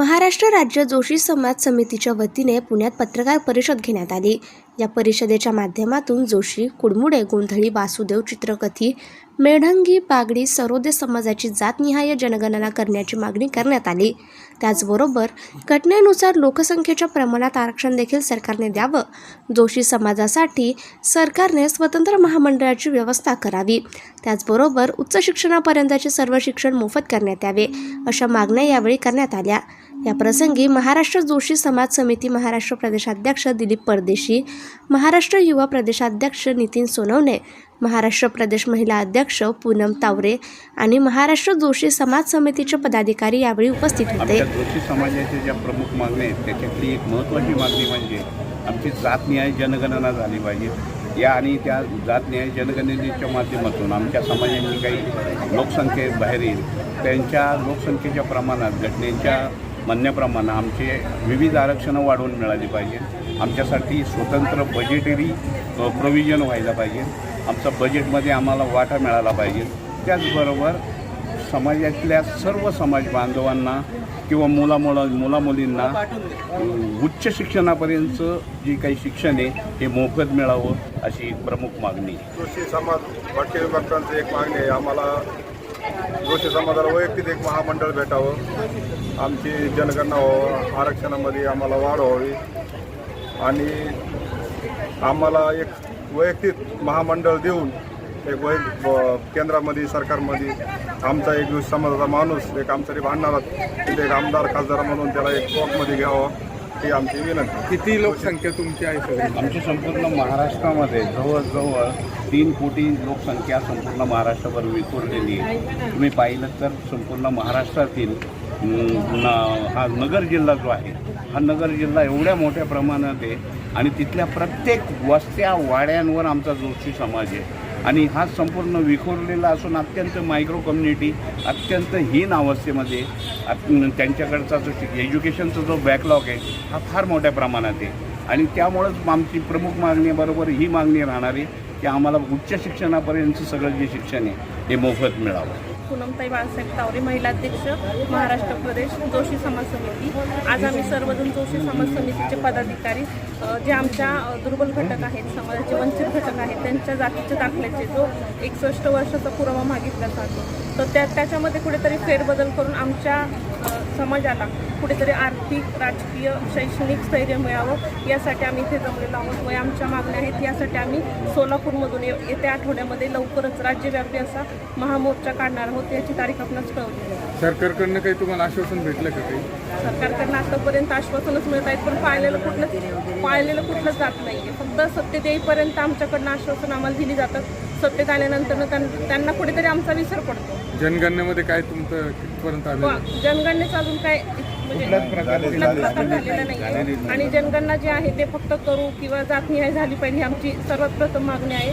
महाराष्ट्र राज्य जोशी समाज समितीच्या वतीने पुण्यात पत्रकार परिषद घेण्यात आली. या परिषदेच्या माध्यमातून जोशी कुडमुडे गोंधळी वासुदेव चित्रकथी मेढंगी पागडी सरोदे समाजाची जातनिहाय जनगणना करण्याची मागणी करण्यात आली. त्याचबरोबर घटनेनुसार लोकसंख्येच्या प्रमाणात आरक्षण देखील सरकारने द्यावं. जोशी समाजासाठी सरकारने स्वतंत्र महामंडळाची व्यवस्था करावी. त्याचबरोबर उच्च शिक्षणापर्यंतचे सर्व शिक्षण मोफत करण्यात यावे अशा मागण्या यावेळी करण्यात आल्या. या प्रसंगी महाराष्ट्र जोशी समाज समिती महाराष्ट्र प्रदेशाध्यक्ष दिलीप परदेशी महाराष्ट्र युवा प्रदेशाध्यक्ष नितीन सोनवणे महाराष्ट्र प्रदेश महिला अध्यक्ष पूनम तावरे आणि महाराष्ट्र जोशी समाज समितीचे पदाधिकारी यावेळी उपस्थित होते. जोशी समाजाच्या ज्या प्रमुख मागण्या आहेत त्याच्यातली एक महत्त्वाची मागणी म्हणजे आमची जातनिहाय जनगणना झाली पाहिजे. या आणि त्या जातनिहाय जनगणनेच्या माध्यमातून आमच्या समाजाची काही लोकसंख्ये बाहेर येईल त्यांच्या लोकसंख्येच्या प्रमाणात घटनेच्या म्हणण्याप्रमाणे आमचे विविध आरक्षणं वाढवून मिळाली पाहिजे. आमच्यासाठी स्वतंत्र बजेटरी प्रोव्हिजन व्हायला पाहिजे. आमचा बजेटमध्ये आम्हाला वाटा मिळाला पाहिजे. त्याचबरोबर समाजातल्या सर्व समाज बांधवांना किंवा मुला मुलामुलींना उच्च शिक्षणापर्यंतचं जे काही शिक्षण आहे हे मोफत मिळावं अशी प्रमुख मागणी कृषी समाज भटके एक मागणी आहे. आम्हाला जोशी समाजाला वैयक्तिक एक महामंडळ भेटावं. आमची जनगणना व्हावं आरक्षणामध्ये आम्हाला वाढ व्हावी. आणि आम्हाला एक वैयक्तिक महामंडळ देऊन एक वै केंद्रामध्ये सरकारमध्ये आमचा एक समाजाचा माणूस एक आमच्यासाठी भांडणारा तिथे एक आमदार खासदार म्हणून त्याला एक टॉपमध्ये घ्यावं. ही आमची विनंती. किती लोकसंख्या तुमची आहे सगळी? आमची संपूर्ण महाराष्ट्रामध्ये जवळजवळ तीन कोटी लोकसंख्या संपूर्ण महाराष्ट्रावर विखुरलेली आहे. तुम्ही पाहिलं तर संपूर्ण महाराष्ट्रातील न- हा नगर जिल्हा जो आहे हा नगर जिल्हा एवढ्या मोठ्या प्रमाणात आहे आणि तिथल्या प्रत्येक वस्त्या वाड्यांवर आमचा जोशी समाज आहे. आणि हा संपूर्ण विखुरलेला असून अत्यंत मायक्रो कम्युनिटी अत्यंत हीन अवस्थेमध्ये त्यांच्याकडचा जो शिक- एज्युकेशनचा जो बॅकलॉग आहे हा फार मोठ्या प्रमाणात आहे. आणि त्यामुळंच आमची प्रमुख मागणीबरोबर ही मागणी राहणार आहे की आम्हाला उच्च शिक्षणापर्यंतचं सगळं जे शिक्षण आहे हे मोफत मिळावं. पूनमताई बाळासाहेब तावरे महिला अध्यक्ष महाराष्ट्र प्रदेश जोशी समाज समिती. आज आम्ही सर्वजण जोशी समाज समितीचे पदाधिकारी जे आमच्या दुर्बल घटक आहेत समाजाचे वंचित घटक आहेत त्यांच्या जातीच्या दाखल्याचे जो एकसष्ट वर्षाचा पुरावा मागितला जातो तर त्या त्याच्यामध्ये कुठेतरी फेरबदल करून आमच्या समाजाला कुठेतरी आर्थिक राजकीय शैक्षणिक स्थैर्य मिळावं यासाठी आम्ही इथे जमलेलो आहोत. व आमच्या मागण्या आहेत यासाठी आम्ही सोलापूरमधून येत्या आठवड्यामध्ये लवकरच राज्यव्यापी असा महामोर्चा काढणार आहोत. याची तारीख आपणास कळवली. सरकारकडनं काही तुम्हाला आश्वासन भेटलं का काही? सरकारकडनं आतापर्यंत आश्वासनच मिळत आहेत पण पाळलेलं कुठलंच पाळलेलं कुठलंच जात नाही आहे फक्त सत्तेत येईपर्यंत आमच्याकडनं आश्वासन आम्हाला दिली जातात. सत्तेत आल्यानंतर त्यां- त्यांना कुठेतरी आमचा विसर पडतो. जनगणनेमध्ये काय तुमचं कितपर्यंत आलं? जनगणनेचं अजून काय म्हणजे कुठल्याच प्रकारे कुठलाच प्रकार झालेला नाही. आहे आणि जनगणना जी आहे ते फक्त करू किंवा जातनिहाय झाली पाहिजे ही आमची सर्वात प्रथम मागणी आहे.